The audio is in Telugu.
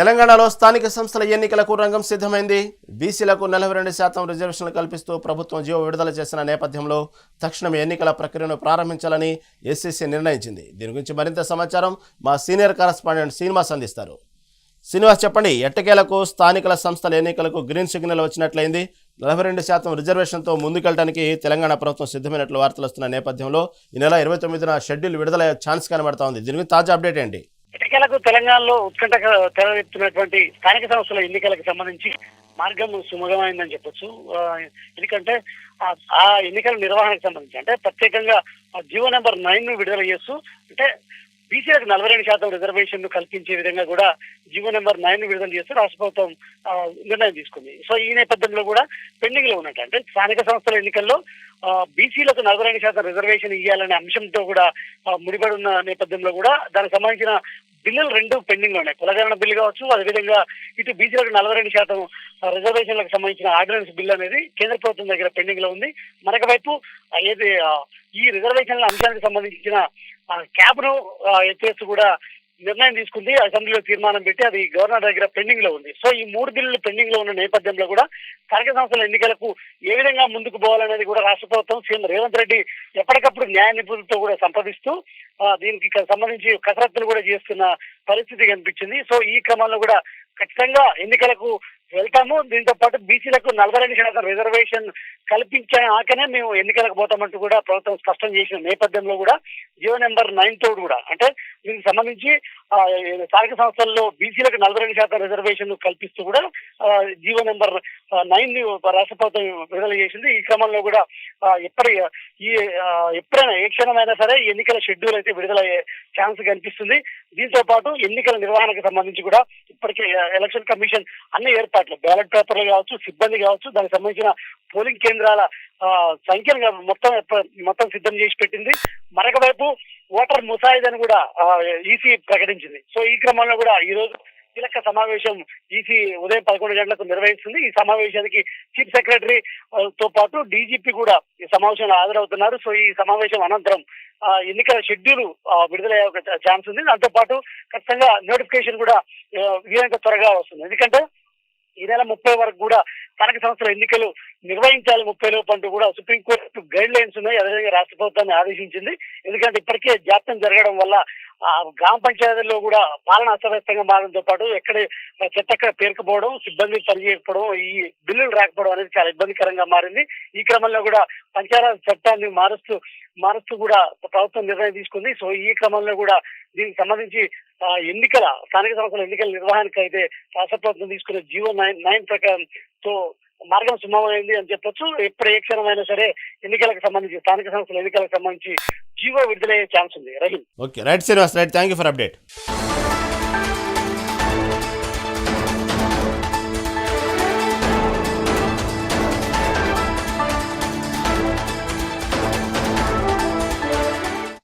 తెలంగాణలో స్థానిక సంస్థల ఎన్నికలకు రంగం సిద్ధమైంది. బీసీలకు నలభై రెండు శాతం రిజర్వేషన్లు కల్పిస్తూ ప్రభుత్వం జీవో విడుదల చేసిన నేపథ్యంలో తక్షణం ఎన్నికల ప్రక్రియను ప్రారంభించాలని ఎస్సీసీ నిర్ణయించింది. దీని గురించి మరింత సమాచారం మా సీనియర్ కరస్పాండెంట్ శ్రీనివాస్ అందిస్తారు. శ్రీనివాస్ చెప్పండి ఎట్టకేలకు స్థానికల సంస్థల ఎన్నికలకు గ్రీన్ సిగ్నల్ వచ్చినట్లయింది. నలభై రెండు శాతం రిజర్వేషన్తో ముందుకెళ్ళడానికి తెలంగాణ ప్రభుత్వం సిద్ధమైనట్లు వార్తలు వస్తున్న నేపథ్యంలో ఈ నెల ఇరవై తొమ్మిదిన షెడ్యూల్ విడుదల ఛాన్స్ కనబడతా ఉంది. దీని గురించి తాజా అప్డేట్ ఏంటి? ఎన్నికలకు తెలంగాణలో ఉత్కంఠ తెరవెత్తున్నటువంటి స్థానిక సంస్థల ఎన్నికలకు సంబంధించి మార్గం సుమగమైందని చెప్పొచ్చు. ఎందుకంటే ఆ- ఎన్నికల నిర్వహణకు సంబంధించి అంటే ప్రత్యేకంగా జీవో నెంబర్ నైన్ను విడుదల చేస్తూ అంటే బీసీలకు నలభై రెండు శాతం రిజర్వేషన్ కల్పించే విధంగా కూడా జీవో నెంబర్ నైన్ను విడుదల చేస్తూ రాష్ట్ర ప్రభుత్వం నిర్ణయం తీసుకుంది. సో ఈ నేపథ్యంలో కూడా పెండింగ్లో ఉన్నట్టు అంటే స్థానిక సంస్థల ఎన్నికల్లో బీసీలకు నలభై రెండు శాతం రిజర్వేషన్ ఇవ్వాలనే అంశంతో కూడా ముడిపడి ఉన్న నేపథ్యంలో కూడా దానికి సంబంధించిన బిల్లులు రెండు పెండింగ్లో ఉన్నాయి. కులగణన బిల్లు కావచ్చు అదేవిధంగా ఇటు బీసీలకు నలభై రెండు శాతం రిజర్వేషన్లకు సంబంధించిన ఆర్డినెన్స్ బిల్ అనేది కేంద్ర ప్రభుత్వం దగ్గర పెండింగ్లో ఉంది. మరొక వైపు ఏది ఈ రిజర్వేషన్ల అంశానికి సంబంధించిన క్యాబ్ను ఎత్తేస్తూ కూడా నిర్ణయం తీసుకుంది అసెంబ్లీలో తీర్మానం పెట్టి అది గవర్నర్ దగ్గర పెండింగ్లో ఉంది. సో ఈ మూడు బిల్లులు పెండింగ్లో ఉన్న నేపథ్యంలో కూడా స్థానిక సంస్థల ఎన్నికలకు ఏ విధంగా ముందుకు పోవాలనేది కూడా రాష్ట్ర ప్రభుత్వం సీఎం రేవంత్ రెడ్డి ఎప్పటికప్పుడు న్యాయ నిపుణులతో కూడా సంప్రదిస్తూ దీనికి సంబంధించి కసరత్తులు కూడా చేస్తున్న పరిస్థితి కనిపించింది. సో ఈ క్రమంలో కూడా ఖచ్చితంగా ఎన్నికలకు వెళ్తాము. దీంతో పాటు బీసీలకు నలభై రెండు శాతం రిజర్వేషన్ కల్పించాకనే మేము ఎన్నికలకు పోతామంటూ కూడా ప్రభుత్వం స్పష్టం చేసిన నేపథ్యంలో కూడా జియో నెంబర్ నైన్ తోడు కూడా. అంటే దీనికి సంబంధించి ఆ, స్థానిక సంస్థల్లో బీసీలకు నలభై రెండు శాతం రిజర్వేషన్ కల్పిస్తూ కూడా ఆ, జీవో నెంబర్ నైన్ని రాష్ట్ర ప్రభుత్వం విడుదల చేసింది. ఈ క్రమంలో కూడా ఎప్పటి ఈ ఎప్పుడైనా ఏ క్షణమైనా సరే ఎన్నికల షెడ్యూల్ అయితే విడుదలయ్యే ఛాన్స్ కనిపిస్తుంది. దీంతో పాటు ఎన్నికల నిర్వహణకు సంబంధించి కూడా ఇప్పటికే ఎలక్షన్ కమిషన్ అన్ని ఏర్పాట్లు బ్యాలెట్ పేపర్లు కావచ్చు సిబ్బంది కావచ్చు దానికి సంబంధించిన పోలింగ్ కేంద్రాల సంఖ్యను మొత్తం మొత్తం సిద్ధం చేసి పెట్టింది. మరొక వైపు ఓటర్ ముసాయిదని కూడా ఈసీ ప్రకటించింది. సో ఈ క్రమంలో కూడా ఈ రోజు కీలక సమావేశం ఈసీ ఉదయం పదకొండు గంటలకు నిర్వహిస్తుంది. ఈ సమావేశానికి చీఫ్ సెక్రటరీ తో పాటు డీజీపీ కూడా ఈ సమావేశంలో హాజరవుతున్నారు. సో ఈ సమావేశం అనంతరం ఎన్నికల షెడ్యూల్ విడుదలయ్యే ఒక ఛాన్స్ ఉంది. దాంతో పాటు ఖచ్చితంగా నోటిఫికేషన్ కూడా ఆ, వీలైనంత త్వరగా వస్తుంది. ఎందుకంటే ఈ నెల ముప్పై వరకు కూడా స్థానిక సంస్థల ఎన్నికలు నిర్వహించాలి ముప్పై లోపు అంటూ కూడా సుప్రీంకోర్టు గైడ్ లైన్స్ ఉన్నాయి అదేవిధంగా రాష్ట్ర ప్రభుత్వాన్ని ఆదేశించింది. ఎందుకంటే ఇప్పటికే జాప్యం జరగడం వల్ల ఆ గ్రామ పంచాయతీల్లో కూడా పాలన అస్తవ్యస్తంగా మారడంతో పాటు ఎక్కడ చెత్త ఎక్కడ పేరుకుపోవడం సిబ్బంది పనిచేయకపోవడం ఈ బిల్లులు రాకపోవడం అనేది చాలా ఇబ్బందికరంగా మారింది. ఈ క్రమంలో కూడా పంచాయతీ చట్టాన్ని మారుస్తూ మారుస్తూ కూడా ప్రభుత్వం నిర్ణయం తీసుకుంది. సో ఈ క్రమంలో కూడా దీనికి సంబంధించి ఎన్నికల స్థానిక సంస్థల ఎన్నికల నిర్వహణకు అయితే రాష్ట్ర ప్రభుత్వం తీసుకున్న జీవో నైన్ నైన్ ప్రకారం తో మార్గం సుమమైంది అని చెప్పొచ్చు. ఎప్పుడు ఏ క్షణమైనా సరే ఎన్నికలకు సంబంధించి స్థానిక సంస్థల ఎన్నికలకు సంబంధించి జీవో విడుదలయ్యే ఛాన్స్ ఉంది. Rahim. Okay. Right Srinivas right. Thank you for update.